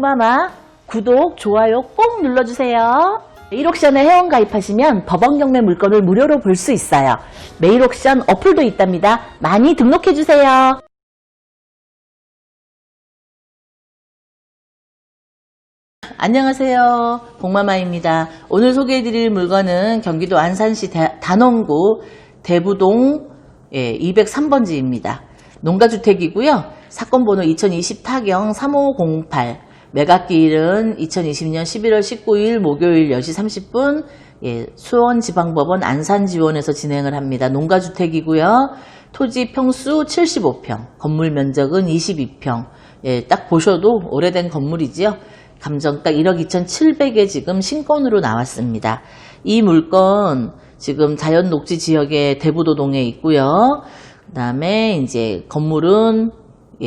마마 구독, 좋아요 꼭 눌러주세요. 메일옥션에 회원 가입하시면 법원 경매 물건을 무료로 볼 수 있어요. 메일옥션 어플도 있답니다. 많이 등록해주세요. 안녕하세요. 복마마입니다. 오늘 소개해드릴 물건은 경기도 안산시 대- 단원구 대부동 203번지입니다. 농가주택이고요. 사건 번호 2020 타경 3508 매각기일은 2020년 11월 19일 목요일 10시 30분 예, 수원지방법원 안산지원에서 진행을 합니다. 농가주택이고요. 토지 평수 75평, 건물 면적은 22평. 예, 딱 보셔도 오래된 건물이지요. 감정가 1억 2,700에 지금 신건으로 나왔습니다. 이 물건 지금 자연 녹지 지역의 대부도동에 있고요. 그 다음에 이제 건물은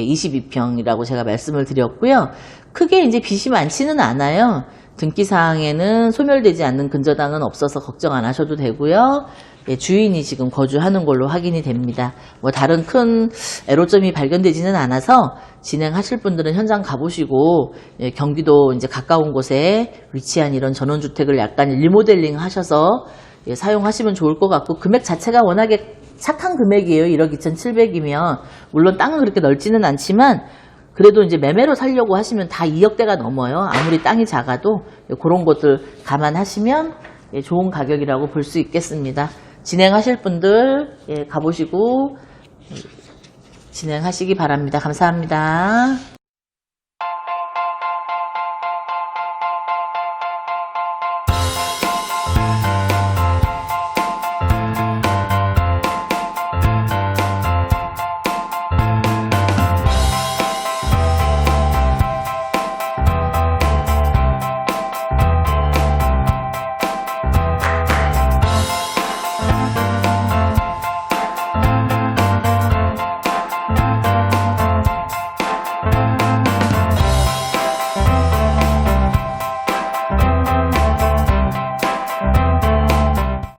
22평이라고 제가 말씀을 드렸고요. 크게 이제 빚이 많지는 않아요. 등기사항에는 소멸되지 않는 근저당은 없어서 걱정 안 하셔도 되고요. 예, 주인이 지금 거주하는 걸로 확인이 됩니다. 뭐 다른 큰 애로점이 발견되지는 않아서 진행하실 분들은 현장 가보시고 예, 경기도 이제 가까운 곳에 위치한 이런 전원주택을 약간 리모델링 하셔서 예, 사용하시면 좋을 것 같고 금액 자체가 워낙에 착한 금액이에요. 1억 2,700이면 물론 땅은 그렇게 넓지는 않지만 그래도 이제 매매로 살려고 하시면 다 2억대가 넘어요. 아무리 땅이 작아도 그런 것들 감안하시면 예, 좋은 가격이라고 볼 수 있겠습니다. 진행하실 분들 예, 가보시고 예, 진행하시기 바랍니다. 감사합니다.